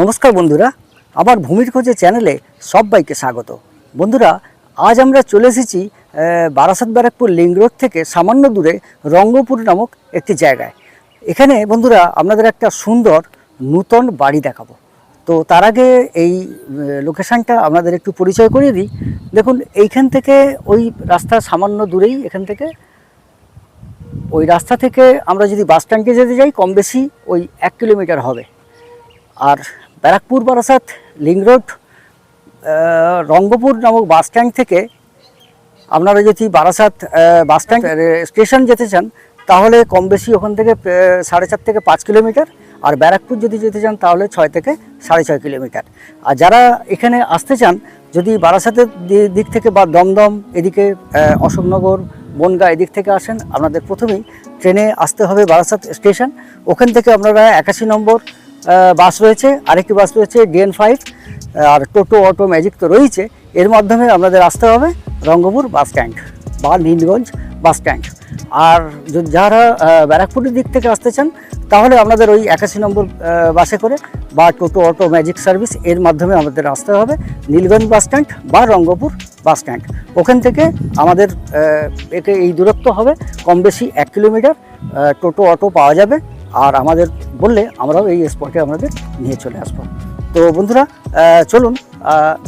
নমস্কার বন্ধুরা, আবার ভূমির খোঁজে চ্যানেলে সবাইকে স্বাগত। বন্ধুরা, আজ আমরা চলে এসেছি বারাসাত ব্যারাকপুর লিঙ্ক রোড থেকে সামান্য দূরে রঙ্গপুর নামক একটি জায়গায়। এখানে বন্ধুরা, আপনাদের একটা সুন্দর নূতন বাড়ি দেখাবো। তো তার আগে এই লোকেশানটা আপনাদের একটু পরিচয় করিয়ে দিই। দেখুন, এইখান থেকে ওই রাস্তা সামান্য দূরেই এখান থেকে। ওই রাস্তা থেকে আমরা যদি বাস স্ট্যান্ডে যেতে যাই, কম বেশি ওই এক কিলোমিটার হবে। আর ব্যারাকপুর বারাসাত লিঙ্ক রোড রঙ্গপুর নামক বাস স্ট্যান্ড থেকে আপনারা যদি বারাসাত বাস স্ট্যান্ড স্টেশন যেতে চান তাহলে কম বেশি ওখান থেকে সাড়ে চার থেকে পাঁচ কিলোমিটার। আর ব্যারাকপুর যদি যেতে চান তাহলে ছয় থেকে সাড়ে ছয় কিলোমিটার। আর যারা এখানে আসতে চান যদি বারাসাতের দিক থেকে বা দমদম এদিকে অশোকনগর বনগা এদিক থেকে আসেন আপনাদের প্রথমেই ট্রেনে আসতে হবে বারাসাত স্টেশন। ওখান থেকে আপনারা একাশি নম্বর বাস রয়েছে, আরেকটি বাস রয়েছে ডিএন ফাইভ আর টোটো অটো ম্যাজিক তো রয়েছে এর মাধ্যমে আপনাদের আসতে হবে রঙ্গপুর বাস স্ট্যান্ড বা নীলগঞ্জ বাস স্ট্যান্ড আর যারা ব্যারাকপুরের দিক থেকে আসতে চান, তাহলে আপনাদের ওই একাশি নম্বর বাসে করে বা টোটো অটো ম্যাজিক সার্ভিস এর মাধ্যমে আমাদের আসতে হবে নীলগঞ্জ বাস স্ট্যান্ড বা রঙ্গপুর বাস স্ট্যান্ড ওখান থেকে আমাদের একে এই দূরত্ব হবে, কম বেশি এক কিলোমিটার টোটো অটো পাওয়া যাবে। আর আমাদের বললে আমরাও এই স্পটে আমাদের নিয়ে চলে আসব। তো বন্ধুরা চলুন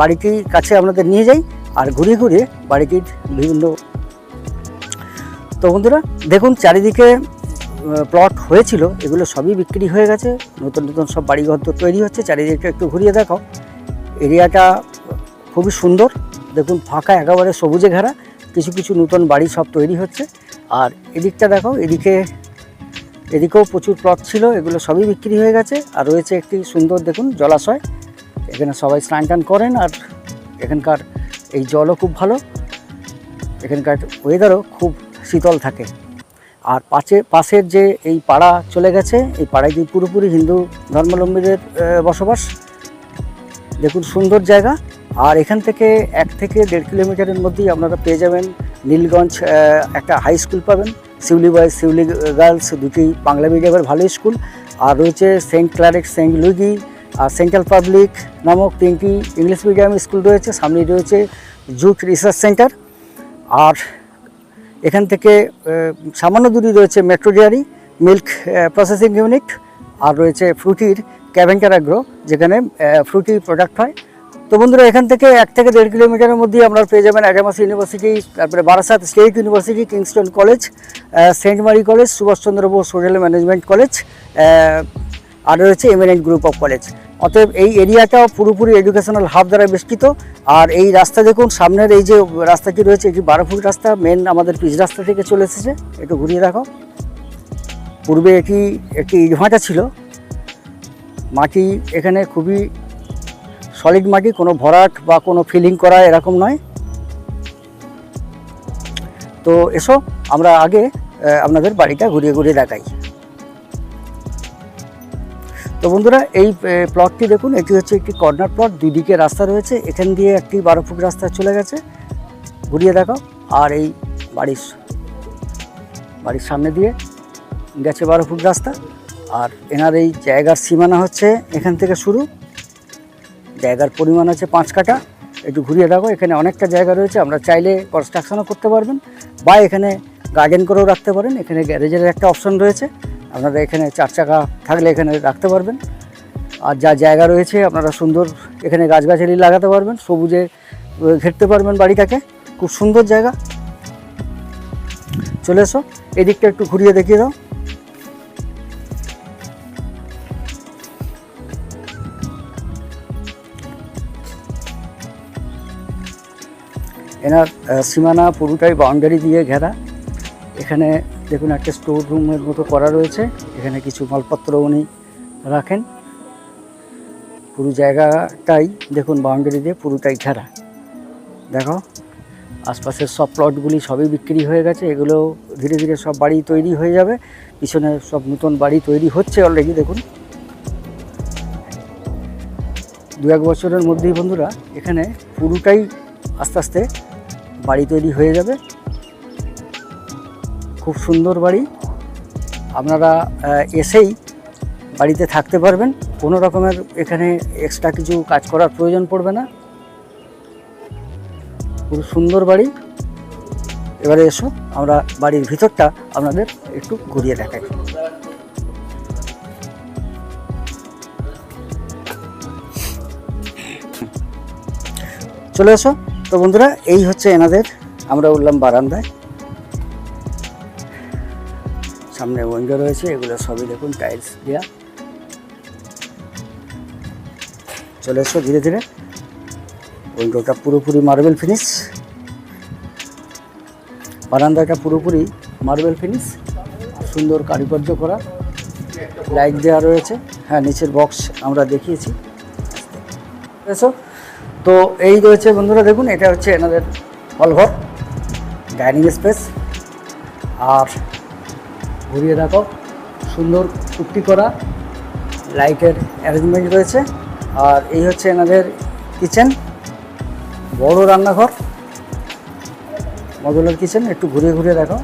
বাড়িটির কাছে আপনাদের নিয়ে যাই আর ঘুরিয়ে ঘুরিয়ে বাড়িটির বিভিন্ন তো বন্ধুরা, দেখুন চারিদিকে প্লট হয়েছিল, এগুলো সবই বিক্রি হয়ে গেছে, নতুন নতুন সব বাড়িঘর তো তৈরি হচ্ছে চারিদিকে একটু ঘুরিয়ে দেখাও। এরিয়াটা খুবই সুন্দর, দেখুন ফাঁকা, একেবারে সবুজে ঘেরা, কিছু কিছু নতুন বাড়ি সব তৈরি হচ্ছে। আর এদিকটা দেখো এদিকে এদিকেও প্রচুর প্লট ছিল, এগুলো সবই বিক্রি হয়ে গেছে। আর রয়েছে একটি সুন্দর, দেখুন, জলাশয়। এখানে সবাই স্নান টান করেন আর এখানকার এই জলও খুব ভালো। এখানকার ওয়েদারও খুব শীতল থাকে। আর পাশে পাশের যে এই পাড়া চলে গেছে, এই পাড়ায় কি পুরোপুরি হিন্দু ধর্মাবলম্বীদের বসবাস, দেখুন, সুন্দর জায়গা। আর এখান থেকে এক থেকে দেড় কিলোমিটারের মধ্যেই আপনারা পেয়ে যাবেন নীলগঞ্জ একটা হাই স্কুল পাবেন। শিউলি বয়েজ শিউলি গার্লস দুটি বাংলা মিডিয়ামের ভালো স্কুল। আর রয়েছে সেন্ট ক্লারেক, সেন্ট লুইগি, আর সেন্ট্রাল পাবলিক নামক তিনটি ইংলিশ মিডিয়াম স্কুল রয়েছে। সামনে রয়েছে জুট রিসার্চ সেন্টার আর এখান থেকে সামান্য দূরে রয়েছে Metro Dairy milk processing unit আর রয়েছে ফ্রুটির ক্যাভেন্টার অ্যাগ্রো যেখানে ফ্রুটি প্রোডাক্ট হয়। তো বন্ধুরা, এখান থেকে এক থেকে দেড় কিলোমিটারের মধ্যে আপনারা পেয়ে যাবেন অ্যাডামাস ইউনিভার্সিটি, তারপরে Barasat State University, Kingston College Saint Mary College, Subhashchandra Bose hotel management college আর রয়েছে এমিনেন্ট গ্রুপ অফ কলেজ। অতএব এই এরিয়াটাও পুরোপুরি এডুকেশনাল হাব দ্বারা বেষ্টিত। আর এই রাস্তা দেখুন, সামনের এই যে রাস্তাটি রয়েছে, এটি বারো ফুট রাস্তা, মেন আমাদের পিচ রাস্তা থেকে চলে এসেছে। একটু ঘুরিয়ে দেখো। পূর্বে এটি একটি ইটভাটা ছিল। মাটি এখানে খুবই সলিড মাটি, কোনো ভরাট বা কোনো ফিলিং করা এরকম নয়। তো এসো, আমরা আগে আপনাদের বাড়িটা ঘুরিয়ে ঘুরিয়ে দেখাই। তো বন্ধুরা, এই প্লটটি দেখুন, এটি হচ্ছে একটি কর্নার প্লট দুদিকে রাস্তা রয়েছে, এখান দিয়ে একটি বারো ফুট রাস্তা চলে গেছে। ঘুরিয়ে দেখাও, আর এই বাড়ির বাড়ির সামনে দিয়ে গেছে বারো ফুট রাস্তা, আর এনার এই জায়গার সীমানা হচ্ছে এখান থেকে শুরু। জায়গার পরিমাণ আছে পাঁচ কাঠা। একটু ঘুরিয়ে দেখো, এখানে অনেকটা জায়গা রয়েছে, আমরা চাইলে কনস্ট্রাকশনও করতে পারবেন। বা এখানে গার্ডেন করেও রাখতে পারেন, এখানে গ্যারেজের একটা অপশন রয়েছে। আপনারা এখানে চার চাকা থাকলে এখানে রাখতে পারবেন। আর যা জায়গা রয়েছে, আপনারা সুন্দর এখানে গাছগাছালি লাগাতে পারবেন, সবুজে ঘেরতে পারবেন বাড়িটাকে। খুব সুন্দর জায়গা। চলে এসো, এদিকটা একটু ঘুরিয়ে দেখিয়ে দাও। এনার সীমানা পুরোটাই বাউন্ডারি দিয়ে ঘেরা। এখানে দেখুন একটা স্টোর রুমের মতো করা রয়েছে। এখানে কিছু মালপত্র উনি রাখেন। পুরো জায়গাটাই দেখুন বাউন্ডারি দিয়ে পুরোটাই ঘেরা। দেখো, আশপাশের সব প্লটগুলি সবই বিক্রি হয়ে গেছে। এগুলো ধীরে ধীরে সব বাড়ি তৈরি হয়ে যাবে। পিছনে সব নতুন বাড়ি তৈরি হচ্ছে অলরেডি দেখুন। দু এক বছরের মধ্যেই বন্ধুরা, এখানে পুরোটাই আস্তে আস্তে বাড়ি তৈরি হয়ে যাবে। খুব সুন্দর বাড়ি। আপনারা এসেই বাড়িতে থাকতে পারবেন। কোনো রকমের এখানে এক্সট্রা কিছু কাজ করার প্রয়োজন পড়বে না। খুব সুন্দর বাড়ি। এবারে এসো, আমরা বাড়ির ভিতরটা আপনাদের একটু ঘুরিয়ে দেখাই। চলে এসো। তো বন্ধুরা, এই হচ্ছে এনাদের, আমরা উঠলাম বারান্দায়। সামনে উইন্ডো রয়েছে, এগুলো সবই দেখুন, টাইলস দেওয়া চলে এসো ধীরে ধীরে। উইন্ডোটা পুরোপুরি মার্বেল ফিনিশ। বারান্দাটা পুরোপুরি মার্বেল ফিনিশ। সুন্দর কারুকার্য করা। লাইট দেওয়া রয়েছে। হ্যাঁ নিচের বক্স আমরা দেখিয়েছি। এসো। তো এই রয়েছে বন্ধুরা, দেখুন, এটা হচ্ছে এনাদের হলঘর, ডাইনিং স্পেস। আর ঘুরিয়ে দেখো, সুন্দর কুর্তি করা, লাইটের অ্যারেঞ্জমেন্ট রয়েছে। আর এই হচ্ছে এনাদের কিচেন, বড় রান্নাঘর, মদুলার কিচেন, একটু ঘুরিয়ে ঘুরিয়ে দেখো।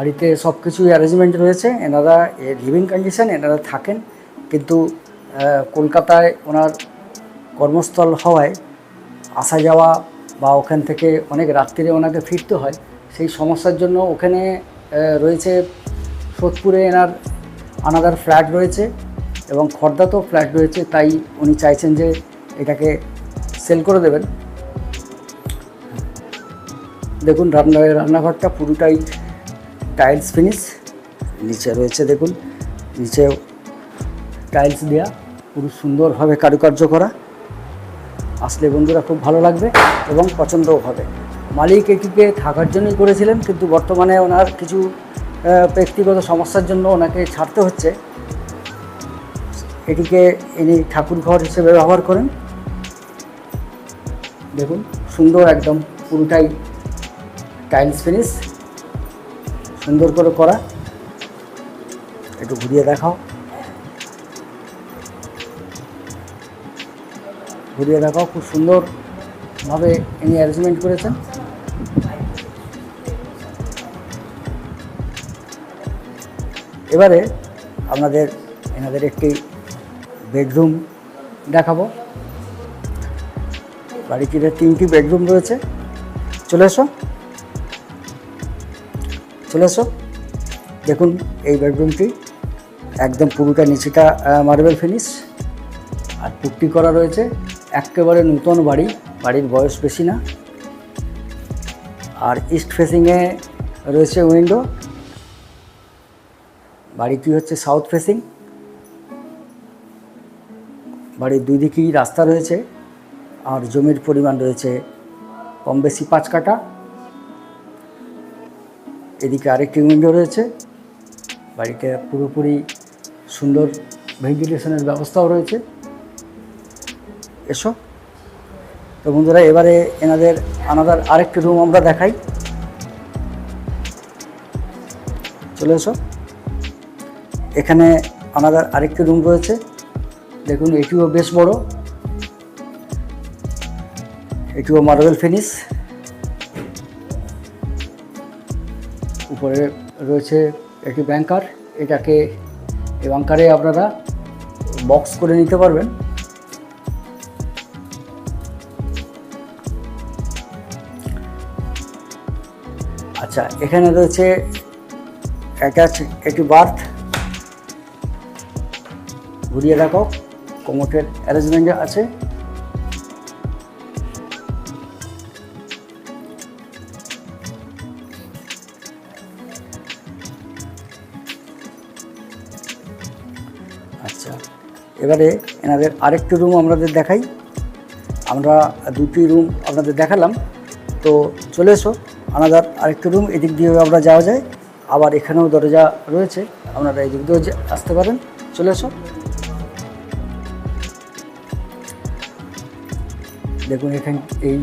বাড়িতে সব কিছুই অ্যারেঞ্জমেন্ট রয়েছে, এনারা লিভিং কন্ডিশন এনারা থাকেন। কিন্তু কলকাতায় ওনার কর্মস্থল হওয়ায় আসা যাওয়া বা ওখান থেকে অনেক রাত্রিরে ওনাকে ফিরতে হয়, সেই সমস্যার জন্য ওখানে রয়েছে সোদপুরে এনার আনাদার ফ্ল্যাট রয়েছে এবং খর্দাতেও ফ্ল্যাট রয়েছে, তাই উনি চাইছেন যে এটাকে সেল করে দেবেন। দেখুন, রান্না রান্নাঘরটা পুরোটাই টাইলস ফিনিশ নিচে রয়েছে দেখুন, নিচে টাইলস দেওয়া পুরো সুন্দরভাবে কারুকার্য করা। আসলে বন্ধুরা খুব ভালো লাগবে এবং পছন্দও হবে। মালিক এটিকে থাকার জন্যই করেছিলেন, কিন্তু বর্তমানে ওনার কিছু ব্যক্তিগত সমস্যার জন্য ওনাকে ছাড়তে হচ্ছে। এটিকে ইনি ঠাকুর ঘর হিসেবে ব্যবহার করেন। দেখুন, সুন্দর একদম পুরোটাই টাইলস ফিনিশ সুন্দর করে করা। একটু ঘুরিয়ে দেখাও। ঘুরিয়ে দেখাও, খুব সুন্দরভাবে ইনি অ্যারেঞ্জমেন্ট করেছেন। এবারে আপনাদের, এনাদের একটি বেডরুম দেখাবো। বাড়িটিতে তিনটি বেডরুম রয়েছে। চলে এসো। চলে এসো। দেখুন, এই বেডরুমটি একদম পুরোটা নিচেটা মার্বেল ফিনিশ আর পুট্টি করা রয়েছে। একেবারে নতুন বাড়ি, বাড়ির বয়স বেশি না। আর ইস্ট ফেসিংয়ে রয়েছে উইন্ডো বাড়িটি হচ্ছে সাউথ ফেসিং বাড়ির দুই দিকেই রাস্তা রয়েছে। আর জমির পরিমাণ রয়েছে কম বেশি পাঁচ কাটা এদিকে আরেকটি উইন্ডো রয়েছে। বাড়িতে পুরোপুরি সুন্দর ভেন্টিলেশনের ব্যবস্থাও রয়েছে। এসো। তো বন্ধুরা, এবারে এনাদের আনাদার আরেকটি রুম আমরা দেখাই। চলে এসো। এখানে আনাদার আরেকটি রুম রয়েছে। দেখুন, এটিও বেশ বড়। এটিও মার্বেল ফিনিশ। উপরে রয়েছে একটি ব্যাংকার এটাকে এই ব্যাংকারে আপনারা বক্স করে নিতে পারবেন। আচ্ছা এখানে রয়েছে অ্যাটাচ একটি বার্থ ঘুরিয়ে রাখো কোমোটের অ্যারেঞ্জমেন্ট আছে। এবারে এনাদের আরেকটি রুম আপনাদের দেখাই। আমরা দুটি রুম আপনাদের দেখালাম। তো চলে এসো আনাদার আরেকটি রুম এদিক দিয়েও আমরা যাওয়া যায়। আবার এখানেও দরজা রয়েছে, আপনারা এদিক দিয়েও আসতে পারেন। চলে এসো। দেখুন, এখান এই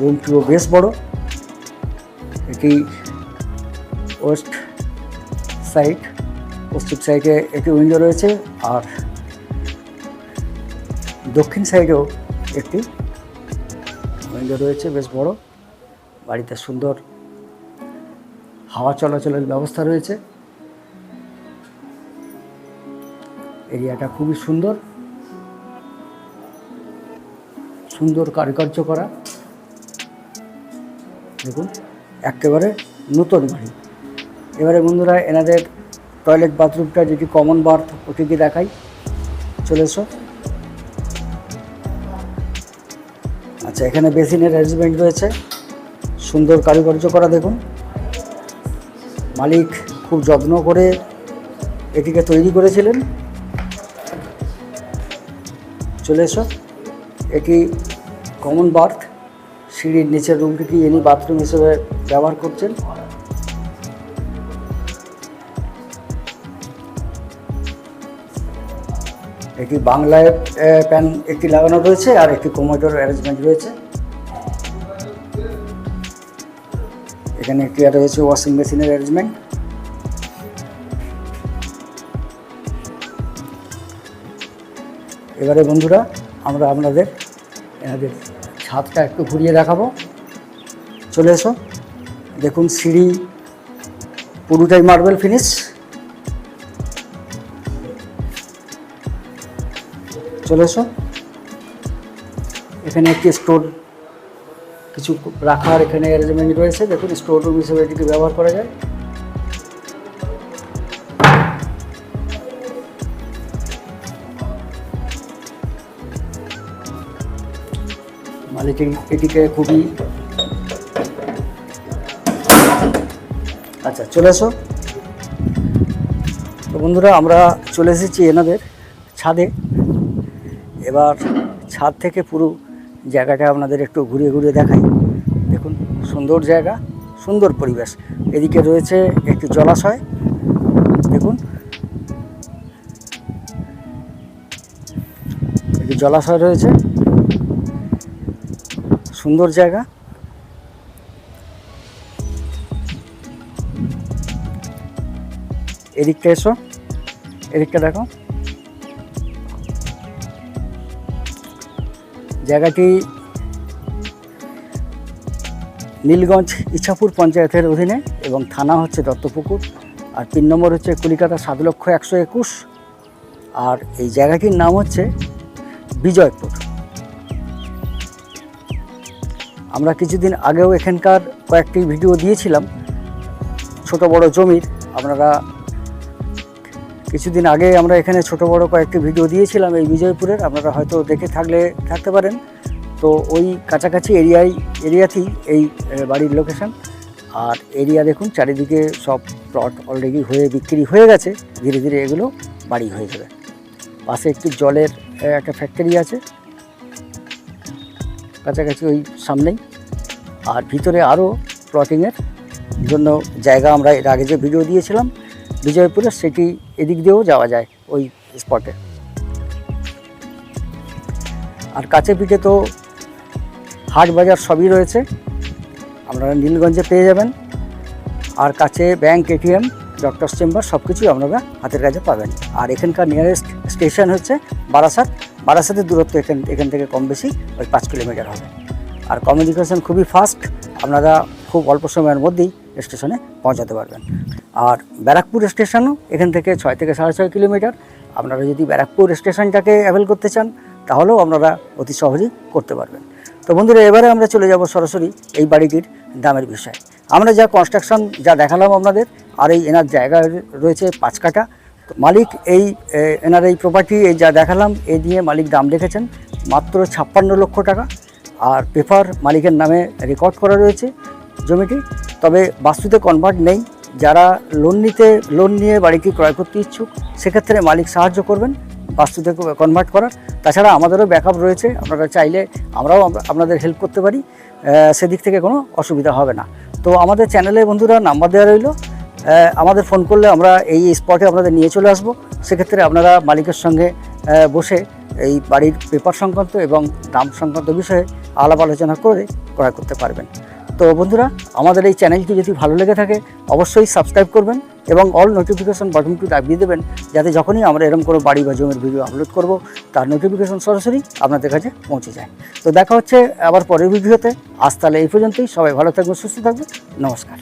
রুমটিও বেশ বড়। এটি ওয়েস্ট সাইড পশ্চিম সাইডে একটি উইন্ডো রয়েছে। আর দক্ষিণ সাইডেও একটি রয়েছে, বেশ বড়। বাড়িতে সুন্দর হাওয়া চলাচলের ব্যবস্থা রয়েছে। এরিয়াটা খুবই সুন্দর। সুন্দর কারুকার্য করা। দেখুন, একেবারে নতুন বাড়ি। এবারে বন্ধুরা, এনাদের টয়লেট বাথরুমটা যেটি কমন বার্থ ওটিকে দেখাই চলে এসো। আচ্ছা এখানে বেসিনের অ্যারেঞ্জমেন্ট রয়েছে। সুন্দর কারুকার্য করা দেখুন। মালিক খুব যত্ন করে এটিকে তৈরি করেছিলেন। চলে এসো। এটি কমন বার্থ সিঁড়ির নিচের রুমটিকে ইনি বাথরুম হিসেবে ব্যবহার করছেন। এটি বাংলায় প্যান একটি লাগানো রয়েছে আর একটি কোমোডোর অ্যারেঞ্জমেন্ট রয়েছে। এখানে একটি রয়েছে ওয়াশিং মেশিনের অ্যারেঞ্জমেন্ট এবারে বন্ধুরা, আমরা আপনাদের এনাদের ছাদটা একটু ঘুরিয়ে দেখাবো। চলে এসো। দেখুন সিঁড়ি, পুরোটাই মার্বেল ফিনিশ চলে এসো। এখানে একটি স্টোর কিছু রাখার এখানে অ্যারেঞ্জমেন্ট রয়েছে। দেখুন স্টোর রুম হিসেবে এটিকে ব্যবহার করা যায়। মালিক এটিকে খুবই আচ্ছা চলে এসো। তো বন্ধুরা, আমরা চলে এসেছি এনাদের ছাদে। এবার ছাদ থেকে পুরো জায়গাটা আপনাদের একটু ঘুরিয়ে ঘুরিয়ে দেখাই। দেখুন, সুন্দর জায়গা, সুন্দর পরিবেশ। এদিকে রয়েছে একটি জলাশয়। দেখুন, একটি জলাশয় রয়েছে। সুন্দর জায়গা। এদিকটা এসো, এদিকটা দেখো। জায়গাটি নীলগঞ্জ ইচ্ছাপুর পঞ্চায়েতের অধীনে এবং থানা হচ্ছে দত্তপুকুর, আর তিন নম্বর হচ্ছে কলিকাতা সাত লক্ষ একশো একুশ, আর এই জায়গাটির নাম হচ্ছে বিজয়পুর। আমরা কিছুদিন আগেও এখানকার কয়েকটি ভিডিও দিয়েছিলাম, ছোট বড় জমির, আপনারা কিছুদিন আগে আমরা এখানে ছোট বড় কয়েকটি ভিডিও দিয়েছিলাম এই বিজয়পুরের, আপনারা হয়তো দেখে থাকলে, থাকতে পারেন। তো ওই কাছাকাছি এরিয়ায়, এরিয়াতেই এই বাড়ির লোকেশন আর এরিয়া দেখুন, চারিদিকে সব প্লট অলরেডি হয়ে, বিক্রি হয়ে গেছে। ধীরে ধীরে এগুলো বাড়ি হয়ে যাবে। পাশে একটি জলের একটা ফ্যাক্টরি আছে। কাছাকাছি ওই সামনেই। আর ভিতরে আরও প্লটিংয়ের জন্য জায়গা আমরা এর আগে যে ভিডিও দিয়েছিলাম বিজয়পুরে সেটি এদিক দিয়েও যাওয়া যায় ওই স্পটে। আর কাছে পিঠে তো হাট বাজার সবই রয়েছে। আপনারা নীলগঞ্জে পেয়ে যাবেন। আর কাছে ব্যাংক এটিএম ডক্টর চেম্বার সব কিছুই আপনারা হাতের কাছে পাবেন। আর এখানকার নিয়ারেস্ট স্টেশন হচ্ছে বারাসাত। বারাসাতের দূরত্ব এখান এখান থেকে কম বেশি ওই পাঁচ কিলোমিটার হবে। আর কমিউনিকেশন খুবই ফাস্ট আপনারা খুব অল্প সময়ের মধ্যেই স্টেশনে পৌঁছাতে পারবেন। আর ব্যারাকপুর স্টেশনও এখান থেকে ছয় থেকে সাড়ে ছয় কিলোমিটার। আপনারা যদি ব্যারাকপুর স্টেশনটাকে অ্যাভেল করতে চান, তাহলেও আপনারা অতি সহজেই করতে পারবেন। তো বন্ধুরা, এবারে আমরা চলে যাব সরাসরি এই বাড়িটির দামের বিষয়ে। আমরা যা কনস্ট্রাকশন যা দেখালাম আপনাদের, আর এই এনার জায়গা রয়েছে পাঁচ কাটা মালিক এই এনার এই প্রপার্টি এই যা দেখালাম এই দিয়ে মালিক দাম রেখেছেন মাত্র ছাপ্পান্ন লক্ষ টাকা। আর পেপার মালিকের নামে রেকর্ড করা রয়েছে জমিটি। তবে বাস্তুতে কনভার্ট নেই যারা লোন নিতে লোন নিয়ে বাড়িটি ক্রয় করতে ইচ্ছুক, সেক্ষেত্রে মালিক সাহায্য করবেন বাস্তুতে কনভার্ট করার। তাছাড়া আমাদেরও ব্যাকআপ রয়েছে, আপনারা চাইলে আমরাও আপনাদের হেল্প করতে পারি সেদিক থেকে কোনো অসুবিধা হবে না। তো আমাদের চ্যানেলে বন্ধুরা নাম্বার দেওয়া রইল আমাদের ফোন করলে আমরা এই স্পটে আপনাদের নিয়ে চলে আসব। সেক্ষেত্রে আপনারা মালিকের সঙ্গে বসে এই বাড়ির পেপার সংক্রান্ত এবং দাম সংক্রান্ত বিষয়ে আলাপ আলোচনা করে ক্রয় করতে পারবেন। তো বন্ধুরা, আমাদের এই চ্যানেলটি যদি ভালো লেগে থাকে, অবশ্যই সাবস্ক্রাইব করবেন এবং অল নোটিফিকেশন বাটনটি দাবিয়ে দেবেন, যাতে যখনই আমরা এরকম কোনো বাড়ি বা জমির ভিডিও আপলোড করব, তার নোটিফিকেশন সরাসরি আপনাদের কাছে পৌঁছে যায়। তো দেখা হচ্ছে আবার পরের ভিডিওতে আজ তাহলে এই পর্যন্তই। সবাই ভালো থাকবেন, সুস্থ থাকবেন। নমস্কার।